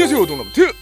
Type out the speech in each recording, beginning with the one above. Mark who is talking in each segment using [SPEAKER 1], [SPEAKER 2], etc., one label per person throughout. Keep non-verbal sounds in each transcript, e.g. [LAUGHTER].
[SPEAKER 1] 안녕하세요 동남트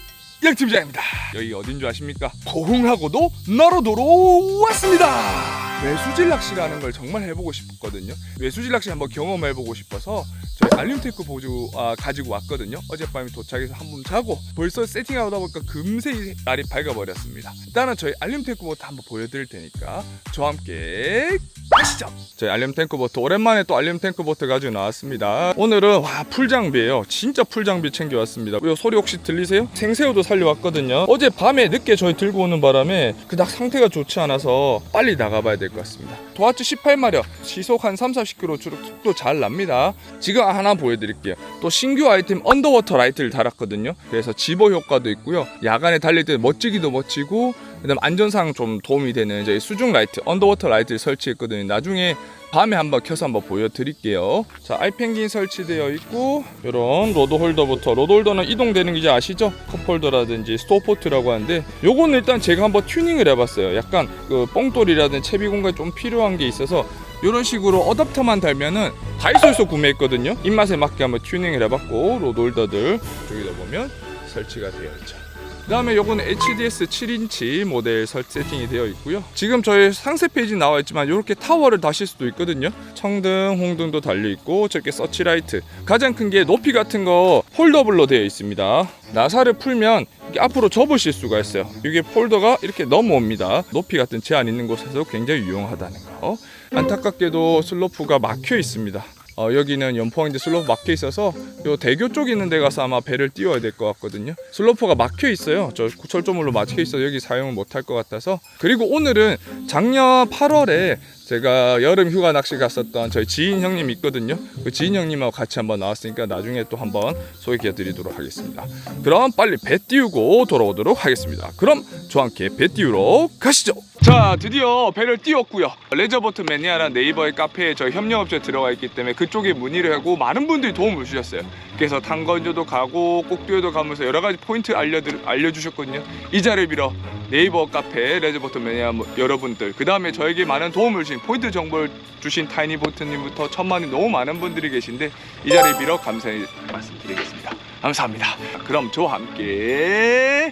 [SPEAKER 1] 양팀장입니다 여기 어딘 줄 아십니까? 고흥하고도 너로도로 왔습니다 외수질 낚시라는 걸 정말 해보고 싶었거든요. 외수질 낚시 한번 경험해보고 싶어서 저희 알림테크 보조 아, 가지고 왔거든요. 어젯밤에 도착해서 한번 자고 벌써 세팅하다 보니까 금세 이 날이 밝아버렸습니다. 일단은 저희 알림테크부터 한번 보여드릴 테니까 저와 함께 가시죠. 저희 알림탱크보트 오랜만에 또 알림탱크보트 가지고 나왔습니다. 오늘은 와 풀장비예요. 진짜 풀장비 챙겨왔습니다. 요 소리 혹시 들리세요? 생새우도 살려왔거든요. 어제 밤에 늦게 저희 들고 오는 바람에 그닥 상태가 좋지 않아서 빨리 나가봐야 될 것 같습니다. 도하트 18마력 시속 한 3, 40km 속도 잘 납니다. 지금 하나 보여드릴게요. 또 신규 아이템 언더워터 라이트를 달았거든요. 그래서 집어 효과도 있고요. 야간에 달릴 때 멋지기도 멋지고 그다음 안전상 좀 도움이 되는 저희 수중 라이트 언더워터 라이트를 설치했거든요. 나중에 밤에 한번 켜서 한번 보여드릴게요. 자 아이펭귄 설치되어 있고 이런 로드 홀더부터 로드 홀더는 이동되는 게 아시죠? 컵 홀더라든지 스토포트라고 하는데 요거는 일단 제가 한번 튜닝을 해봤어요. 약간 그 뽕돌이라든지 채비 공간이 좀 필요한 게 있어서 이런 식으로 어댑터만 달면은 다이소에서 구매했거든요. 입맛에 맞게 한번 튜닝을 해봤고 로드 홀더들 저기다 보면 설치가 되어 있죠 그 다음에 요거는 HDS 7인치 모델 설 세팅이 되어 있고요. 지금 저희 상세 페이지 나와 있지만 이렇게 타워를 다실 수도 있거든요. 청등, 홍등도 달려 있고 저렇게 서치라이트 가장 큰 게 높이 같은 거 폴더블로 되어 있습니다. 나사를 풀면 앞으로 접으실 수가 있어요. 이게 폴더가 이렇게 넘어옵니다. 높이 같은 제한 있는 곳에서 굉장히 유용하다는 거. 안타깝게도 슬로프가 막혀 있습니다 어, 여기는 연포항인데 슬로프 막혀 있어서 요 대교 쪽 있는 데 가서 아마 배를 띄워야 될 것 같거든요. 슬로프가 막혀 있어요. 저 철조물로 막혀 있어 여기 사용을 못 할 것 같아서 그리고 오늘은 작년 8월에 제가 여름 휴가 낚시 갔었던 저희 지인 형님 있거든요. 그 지인 형님하고 같이 한번 나왔으니까 나중에 또 한번 소개해 드리도록 하겠습니다. 그럼 빨리 배 띄우고 돌아오도록 하겠습니다. 그럼 저와 함께 배 띄우러 가시죠. 자, 드디어 배를 띄웠고요. 레저보트 매니아란 네이버의 카페에 저희 협력업체 들어가 있기 때문에 그쪽에 문의를 하고 많은 분들이 도움을 주셨어요. 그래서 탄건조도 가고 꼭두에도 가면서 여러 가지 포인트 알려드, 알려주셨거든요. 이 자리를 빌어 네이버 카페 레저보트 매니아 뭐- 여러분들 그 다음에 저에게 많은 도움을 주신 포인트 정보를 주신 타이니보트님부터 천만이 너무 많은 분들이 계신데 이 자리를 빌어 감사의 말씀드리겠습니다. 감사합니다. 그럼 저와 함께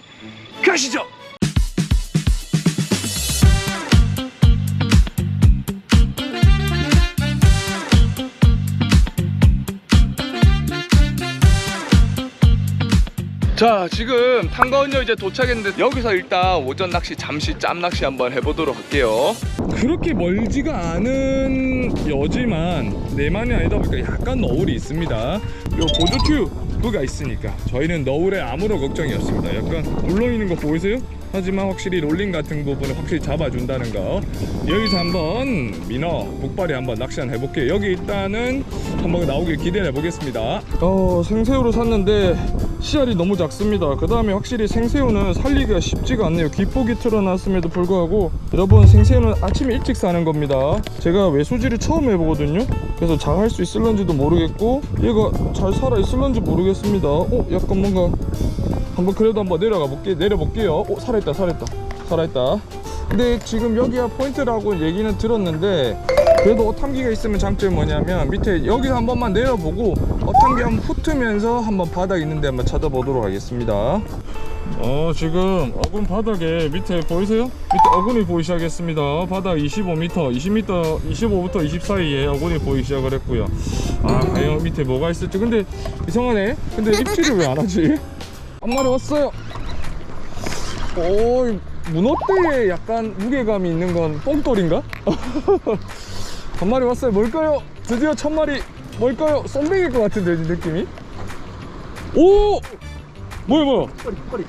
[SPEAKER 1] 가시죠. 자 지금 탄거은요 이제 도착했는데 여기서 일단 오전 낚시 잠시 짬 낚시 한번 해보도록 할게요. 그렇게 멀지가 않은 여지만 내만이 아니다 보니까 약간 너울이 있습니다. 요 보조 튜브가 있으니까 저희는 너울에 아무런 걱정이 없습니다. 약간 울렁이는 거 보이세요? 하지만 확실히 롤링 같은 부분을 확실히 잡아준다는 거. 여기서 한번 민어 북발이 한번 낚시 한번 해볼게요. 여기 일단은 한번 나오길 기대해 보겠습니다. 어 생새우로 샀는데 씨알이 너무 작습니다. 그 다음에 확실히 생새우는 살리기가 쉽지가 않네요. 기폭이 틀어놨음에도 불구하고 여러분 생새우는 아침 일찍 사는 겁니다. 제가 외수질을 처음 해보거든요. 그래서 잘 할 수 있을런지도 모르겠고 얘가 잘 살아 있을런지 모르겠습니다. 어 약간 뭔가 한번 그래도 한번 내려가 볼게 내려볼게요. 오 살아있다 살아있다 살아있다. 근데 지금 여기가 포인트라고 얘기는 들었는데 그래도 어탐기가 있으면 장점이 뭐냐면 밑에 여기 한 번만 내려보고 어탐기 한번 훑으면서 한번 바닥 있는데 한번 찾아보도록 하겠습니다. 어 지금 어군 바닥에 밑에 보이세요? 밑에 어군이 보이기 시작했습니다. 바닥 25m, 20m, 25부터 20 사이에 어군이 보이기 시작을 했고요. 아 과연 밑에 뭐가 있을지 근데 이상하네. 근데 입질을 왜 안 하지? [LAUGHS] 한 마리 왔어요. 오, 이 문어대에 약간 무게감이 있는 건 뽕돌인가? [LAUGHS] 한 마리 왔어요. 뭘까요? 드디어 첫 마리 뭘까요? 썸뱅일 것 같은데 이 느낌이? 오! 뭐야 뭐야?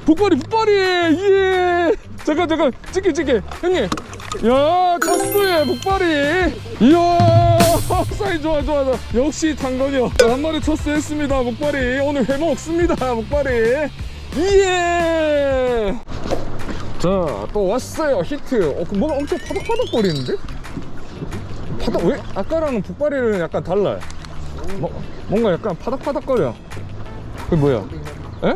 [SPEAKER 1] 북발이 북발이 예! 잠깐 잠깐 찍게 찍게 형님 야 첫수에 북발이 이야 사이 좋아 좋아 좋아 역시 당근이요 한 마리 첫수했습니다 북발이 오늘 회 먹습니다 북발이 예! 자 또 왔어요 히트 어, 그 뭐가 엄청 파닥파닥 거리는데? 파닥 왜? 아까랑은 북발이는 약간 달라요 뭐, 뭔가 약간 파닥파닥 거려 그게 뭐야? 에?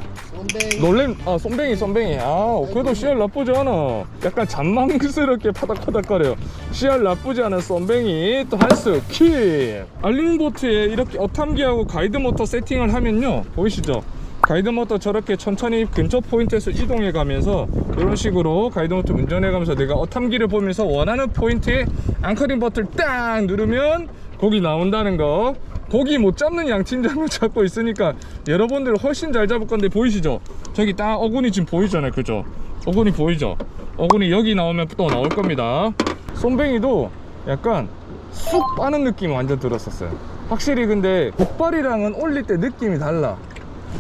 [SPEAKER 1] 놀램 아 쏨뱅이 쏨뱅이 아 그래도 씨알 나쁘지 않아 약간 잔망스럽게 파닥파닥거려요 씨알 나쁘지 않은 쏨뱅이 또 한스 키 알링보트에 이렇게 어탐기하고 가이드 모터 세팅을 하면요 보이시죠 가이드모터 저렇게 천천히 근처 포인트에서 이동해 가면서 이런 식으로 가이드모터 운전해 가면서 내가 어탐기를 보면서 원하는 포인트에 앙커링 버튼을 딱 누르면 고기 나온다는 거 고기 못 잡는 양팀장을 잡고 있으니까 여러분들 훨씬 잘 잡을 건데 보이시죠? 저기 딱 어군이 지금 보이잖아요 그죠? 어군이 보이죠? 어군이 여기 나오면 또 나올 겁니다 쏨뱅이도 약간 쑥 빠는 느낌이 완전 들었었어요 확실히 근데 복발이랑은 올릴 때 느낌이 달라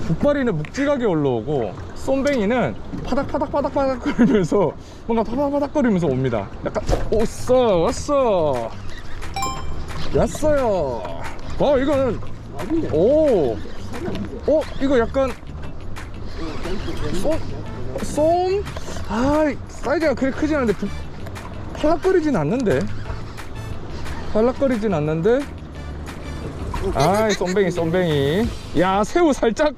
[SPEAKER 1] 북발이는 묵직하게 올라오고 쏨뱅이는 파닥파닥파닥파닥 거리면서 뭔가 파닥파닥 거리면서 옵니다 약간 오써 왔어 왔어요 와 이거는 오 어? 이거 약간 쏨? 쏨? 아 사이즈가 그렇게 크진 않은데 부- 팔락거리진 않는데 팔락거리진 않는데 아이 쏨뱅이 쏨뱅이. 야 새우 살짝.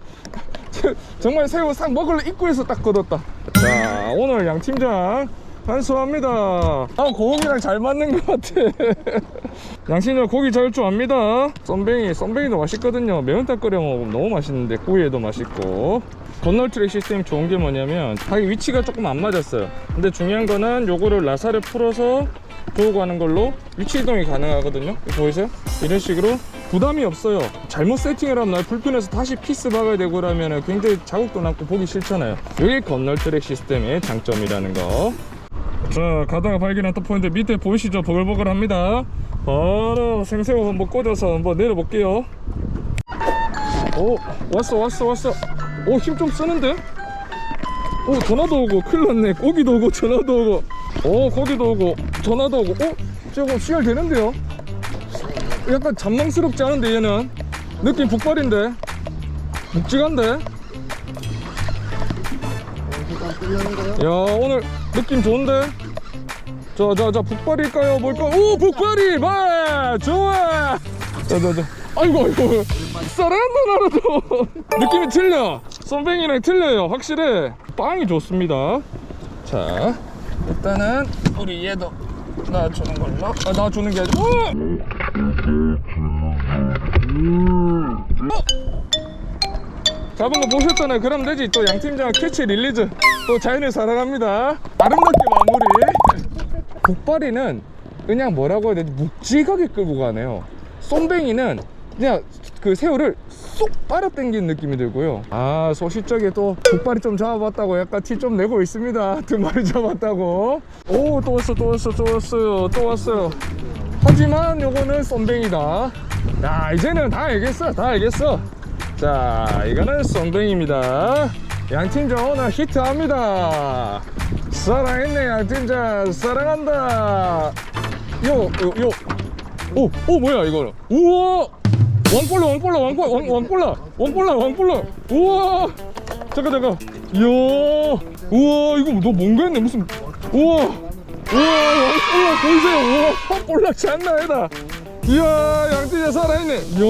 [SPEAKER 1] 정말 새우 싹 먹을 입구에서 딱 걷었다. 자 오늘 양 팀장 한수합니다. 아 고기랑 잘 맞는 것 같아. [LAUGHS] 양팀장 고기 잘 줄 압니다. 쏨뱅이 쏨뱅이도 맛있거든요. 매운탕 끓여 먹으면 너무 맛있는데 구이에도 맛있고. 건널 트랙 시스템 좋은 게 뭐냐면 자기 위치가 조금 안 맞았어요. 근데 중요한 거는 요거를 라사를 풀어서 들고 가는 걸로 위치 이동이 가능하거든요. 보이세요? 이런 식으로 부담이 없어요. 잘못 세팅을 하면 나 불편해서 다시 피스 박아야 되고 그러면 굉장히 자국도 남고 보기 싫잖아요. 이게 건널 트랙 시스템의 장점이라는 거 자 가다가 발견한 또 포인트 밑에 보이시죠? 버글버글합니다. 바로 생새우 한번 꽂아서 한번 내려볼게요. 오 왔어 왔어 왔어. 오 힘 좀 쓰는데? 오 전화도 오고 큰일 났네. 고기도 오고 전화도 오고. 오 고기도 오고 전화도 오고. 어? 조금 CR 되는데요? 약간 잔망스럽지 않은데 얘는? 느낌 북발인데? 묵직한데? 야 오늘 느낌 좋은데? 자자자 북발일까요? 뭘까 오 북발이! 봐 좋아! 자자자. 아이고 아이고. 쌀한다 나라도. [LAUGHS] 느낌이 틀려. 쏨뱅이랑 틀려요. 확실해. 빵이 좋습니다. 자 일단은 우리 얘도 놔주는 걸로. 아, 놔주는 게! 어! 잡은 거 보셨잖아요. 그럼 되지. 또 양팀장 캐치 릴리즈. 또 자연을 사랑합니다. 아름답게 마무리. 북발이는 그냥 뭐라고 해야 되지? 묵직하게 끌고 가네요. 쏨뱅이는 그냥 그 새우를 쏙 빨아당기는 느낌이 들고요. 아 소시적에 또 북발이 좀 잡아봤다고 약간 티 좀 내고 있습니다. 두 마리 잡았다고. 오 또 왔어 또 왔어 또 왔어요. 또 왔어요 하지만 요거는 쏨뱅이다. 야 이제는 다 알겠어 다 알겠어. 자 이거는 쏨뱅입니다. 양팀장 오늘 히트합니다. 사랑했네 양팀장. 사랑한다. 요요요. 오, 오 뭐야 이거 우와! 왕볼라 왕볼라 왕볼 왕 왕볼라 왕볼라 왕볼라 우와! 잠깐 잠깐. 이야 우와 이거 너 뭔가 했네 무슨. 우와 우와 왕볼라 보이세요 우와 왕볼라 장난 아니다 이야 양띠자 살아있네 이야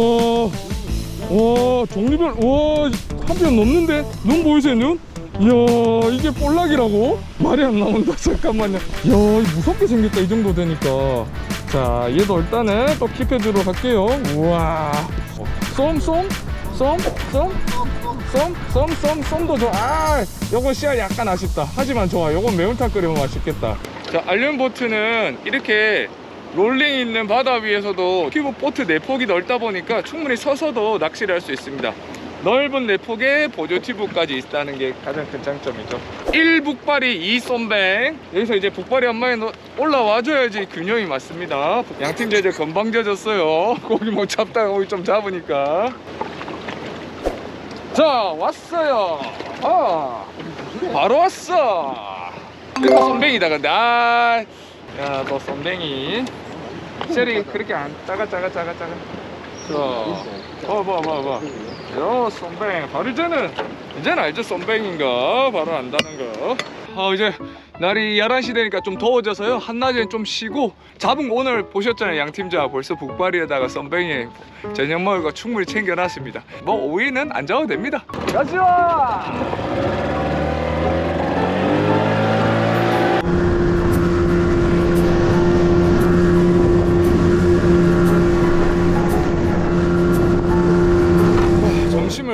[SPEAKER 1] 와 종류별 와한 편 넘는데 눈 보이세요 눈? 이야 이게 볼락이라고? 말이 안 나온다 [LAUGHS] 잠깐만요 이야 무섭게 생겼다 이 정도 되니까 자 얘도 일단은 또 킵해주러 갈게요 우와 쏨쏨 쏨? 쏨? 쏨? 쏨? 쏨? 쏨도 좋아 아 요거 씨알 약간 아쉽다 하지만 좋아 요건 매운탕 끓이면 맛있겠다 자 알륜보트는 이렇게 롤링 있는 바다 위에서도 큐브 보트 내폭이 넓다 보니까 충분히 서서도 낚시를 할 수 있습니다. 넓은 내폭에 보조 튜브까지 있다는 게 가장 큰 장점이죠. 1북발이 2쏨뱅. 여기서 이제 북발이 한 마리 올라와줘야지 균형이 맞습니다. 양팀 제재 건방져졌어요. [LAUGHS] 고기 못 잡다가 고기 좀 잡으니까. 자 왔어요. 아 바로 왔어 이거 쏨뱅이다 근데. 아야너 쏨뱅이 셀이 그렇게 안 작아 작아 작아 작아. 자봐봐봐봐 요 쏨뱅 바로 이제는 이제는 알죠 쏨뱅인가? 바로 안다는 거. 아, 이제 날이 11시 되니까 좀 더워져서요. 한낮엔 좀 쉬고 잡은 거 오늘 보셨잖아요 양팀자 벌써 북발이에다가 쏨뱅이 저녁 먹을 거 충분히 챙겨놨습니다. 뭐 오이는 안 잡아도 됩니다. 가자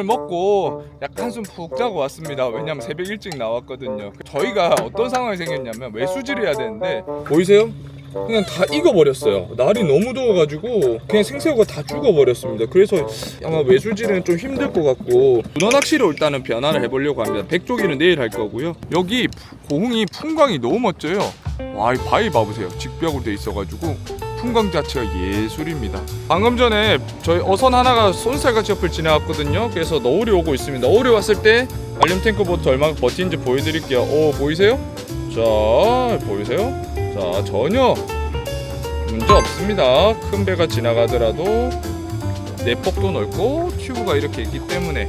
[SPEAKER 1] 점심을 먹고 약간 한숨 푹 자고 왔습니다. 왜냐면 새벽 일찍 나왔거든요. 저희가 어떤 상황이 생겼냐면 외수질을 해야 되는데 보이세요? 그냥 다 익어버렸어요. 날이 너무 더워가지고 그냥 생새우가 다 죽어버렸습니다. 그래서 아마 외수질은 좀 힘들 것 같고 문어 낚시로 일단은 변화를 해보려고 합니다. 백조기는 내일 할 거고요. 여기 고흥이 풍광이 너무 멋져요. 와, 이 바위 봐보세요. 직벽으로 돼 있어가지고 풍광 자체가 예술입니다. 방금 전에 저희 어선 하나가 손살같이 옆을 지나갔거든요. 그래서 너울이 오고 있습니다. 너울이 왔을 때 알림 탱크 보트 얼마나 버티는지 보여드릴게요. 오 보이세요? 자 보이세요? 자 전혀 문제 없습니다. 큰 배가 지나가더라도 내폭도 넓고 튜브가 이렇게 있기 때문에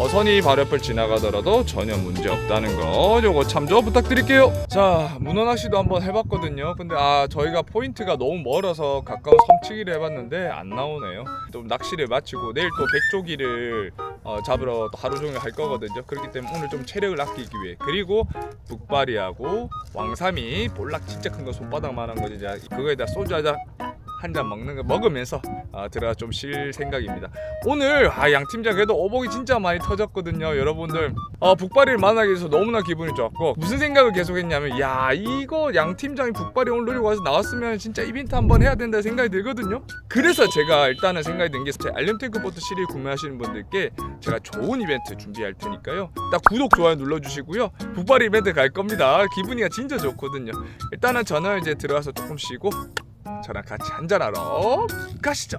[SPEAKER 1] 어선이 바로 옆을 지나가더라도 전혀 문제 없다는 거 요거 참조 부탁드릴게요. 자 문어 낚시도 한번 해봤거든요. 근데 아 저희가 포인트가 너무 멀어서 가까운 섬치기를 해봤는데 안 나오네요. 또 낚시를 마치고 내일 또 백조기를 어, 잡으러 또 하루 종일 할 거거든요. 그렇기 때문에 오늘 좀 체력을 아끼기 위해. 그리고 북발이하고 왕삼이 볼락 진짜 큰 거 손바닥만한 거 이제 그거에다 소주 한잔 한 잔 먹는 거 먹으면서 아, 들어가 좀 쉴 생각입니다. 오늘 아, 양 팀장 그래도 오복이 진짜 많이 터졌거든요. 여러분들 어, 북발이를 만나게 돼서 너무나 기분이 좋았고 무슨 생각을 계속했냐면 야 이거 양 팀장이 북발이 오늘 노리고 와서 나왔으면 진짜 이벤트 한번 해야 된다 생각이 들거든요. 그래서 제가 일단은 생각이 든 게 제 알림탱크 보트 시리즈 구매하시는 분들께 제가 좋은 이벤트 준비할 테니까요. 딱 구독 좋아요 눌러주시고요. 북발이 이벤트 갈 겁니다. 기분이가 진짜 좋거든요. 일단은 저는 이제 들어가서 조금 쉬고 저랑 같이 한잔하러 가시죠.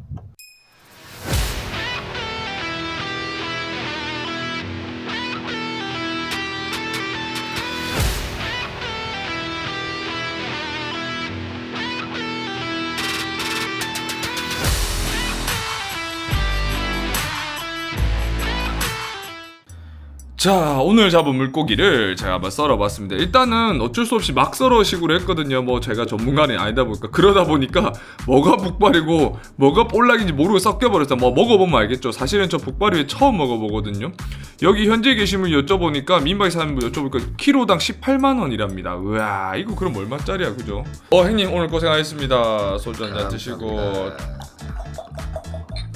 [SPEAKER 1] 자 오늘 잡은 물고기를 제가 한번 썰어봤습니다. 일단은 어쩔 수 없이 막 썰어 식으로 했거든요. 뭐 제가 전문가는 아니다 보니까. 그러다 보니까 뭐가 북발이고 뭐가 볼락인지 모르고 섞여버렸어 뭐 먹어보면 알겠죠. 사실은 저 북발이 처음 먹어보거든요. 여기 현재 계신 분 여쭤보니까 민박이 사는 분 여쭤보니까 키로당 18만원이랍니다. 우와 이거 그럼 얼마짜리야 그죠? 어 형님 오늘 고생하셨습니다. 소주 한잔 드시고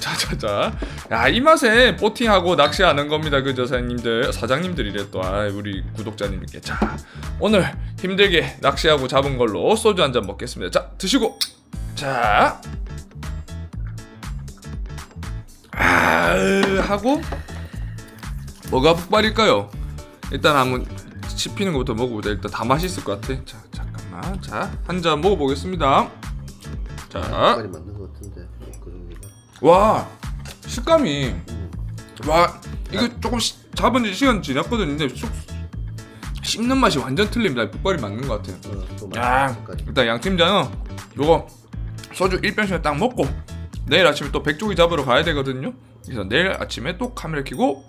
[SPEAKER 1] 자자자. 야, 이 맛에 보팅하고 낚시하는 겁니다. 그죠, 사장님들. 사장님들이래 또. 아, 우리 구독자님께. 자, 오늘 힘들게 낚시하고 잡은 걸로 소주 한 잔 먹겠습니다. 자, 드시고. 자. 아, 하고 뭐가 북발일까요? 일단 한번 씹히는 것부터 먹어보자. 일단 다 맛있을 것 같아. 자, 잠깐만. 자, 한 잔 먹어보겠습니다. 자, 와 식감이. 와 이거 조금 시, 잡은 지 시간 지났거든요. 근데 쑥 씹는 맛이 완전 틀립니다. 북발이 맞는 것 같아요.
[SPEAKER 2] 어,
[SPEAKER 1] 또야 일단 양 팀장은 요거 소주 1병씩 딱 먹고 내일 아침에 또 백조기 잡으러 가야 되거든요. 그래서 내일 아침에 또 카메라 켜고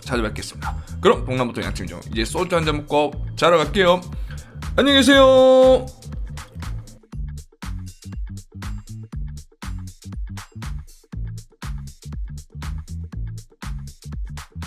[SPEAKER 1] 찾아뵙겠습니다. 그럼 동남부터 양 팀장 이제 소주 한 잔 먹고 자러 갈게요. 안녕히 계세요